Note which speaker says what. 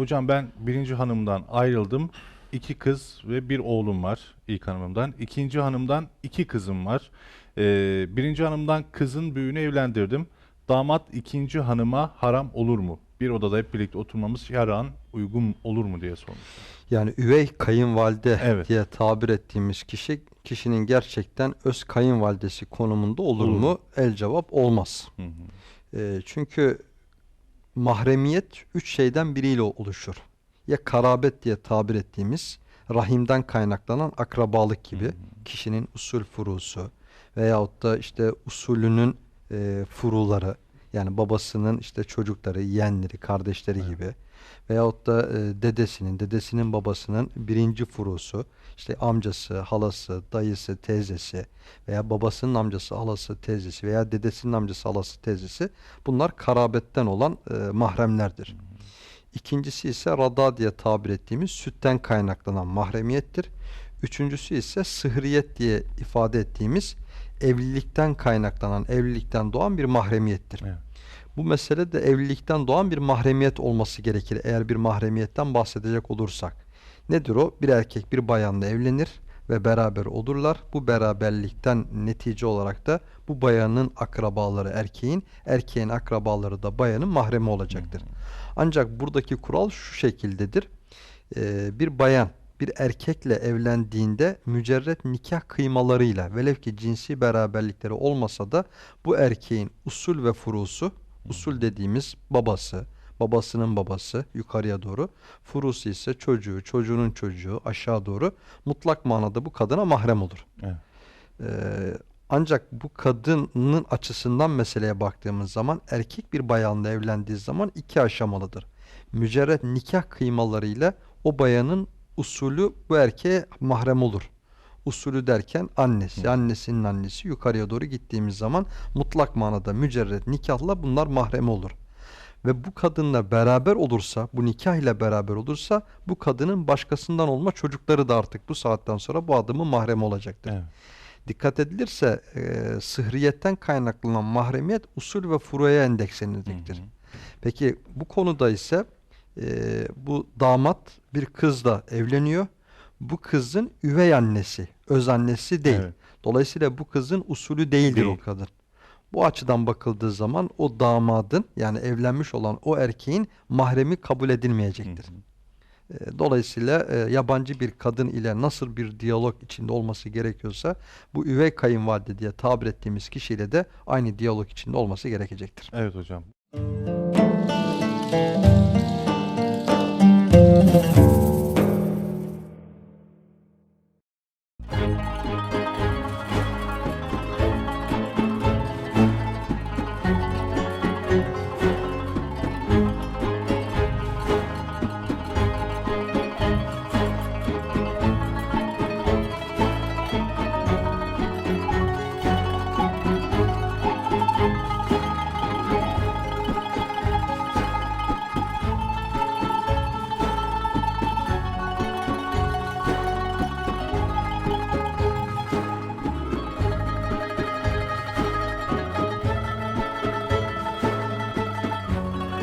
Speaker 1: hocam ben birinci hanımdan ayrıldım. İki kız ve bir oğlum var ilk hanımımdan. İkinci hanımdan iki kızım var. Ee, birinci hanımdan kızın büyüğünü evlendirdim. Damat ikinci hanıma haram olur mu? Bir odada hep birlikte oturmamız şer'an uygun olur mu diye sormuş.
Speaker 2: Yani üvey kayınvalide
Speaker 1: Evet.
Speaker 2: diye tabir ettiğimiz kişi kişinin gerçekten öz kayınvalidesi konumunda olur
Speaker 1: Olur.
Speaker 2: mu? El cevap olmaz.
Speaker 1: Hı hı.
Speaker 2: Ee, çünkü mahremiyet üç şeyden biriyle oluşur. Ya karabet diye tabir ettiğimiz rahimden kaynaklanan akrabalık gibi kişinin usul furusu veyahut da işte usulünün e, furuları yani babasının işte çocukları, yeğenleri, kardeşleri gibi veyahut da e, dedesinin, dedesinin babasının birinci furusu işte amcası, halası, dayısı, teyzesi veya babasının amcası, halası, teyzesi veya dedesinin amcası, halası, teyzesi bunlar karabetten olan e, mahremlerdir. İkincisi ise rada diye tabir ettiğimiz sütten kaynaklanan mahremiyettir. Üçüncüsü ise sıhriyet diye ifade ettiğimiz evlilikten kaynaklanan, evlilikten doğan bir mahremiyettir.
Speaker 1: Evet.
Speaker 2: Bu mesele de evlilikten doğan bir mahremiyet olması gerekir eğer bir mahremiyetten bahsedecek olursak. Nedir o? Bir erkek bir bayanla evlenir ve beraber olurlar. Bu beraberlikten netice olarak da bu bayanın akrabaları erkeğin, erkeğin akrabaları da bayanın mahremi olacaktır. Ancak buradaki kural şu şekildedir. Ee, bir bayan bir erkekle evlendiğinde mücerret nikah kıymalarıyla velev ki cinsi beraberlikleri olmasa da bu erkeğin usul ve furusu, usul dediğimiz babası, babasının babası yukarıya doğru, furusu ise çocuğu, çocuğunun çocuğu aşağı doğru mutlak manada bu kadına mahrem olur.
Speaker 1: Evet.
Speaker 2: Ee, ancak bu kadının açısından meseleye baktığımız zaman erkek bir bayanla evlendiği zaman iki aşamalıdır. Mücerret nikah kıymalarıyla o bayanın usulü bu erkeğe mahrem olur. Usulü derken annesi, annesinin annesi yukarıya doğru gittiğimiz zaman mutlak manada mücerret nikahla bunlar mahrem olur. Ve bu kadınla beraber olursa, bu nikah ile beraber olursa bu kadının başkasından olma çocukları da artık bu saatten sonra bu adamın mahremi olacaktır.
Speaker 1: Evet.
Speaker 2: Dikkat edilirse e, sıhriyetten kaynaklanan mahremiyet usul ve furuya endekslenecektir. Peki bu konuda ise e, bu damat bir kızla evleniyor. Bu kızın üvey annesi, öz annesi değil.
Speaker 1: Evet.
Speaker 2: Dolayısıyla bu kızın usulü değildir
Speaker 1: Değil.
Speaker 2: o kadın. Bu açıdan bakıldığı zaman o damadın yani evlenmiş olan o erkeğin mahremi kabul edilmeyecektir. E, Dolayısıyla e, yabancı bir kadın ile nasıl bir diyalog içinde olması gerekiyorsa bu üvey kayınvalide diye tabir ettiğimiz kişiyle de aynı diyalog içinde olması gerekecektir.
Speaker 1: Evet hocam.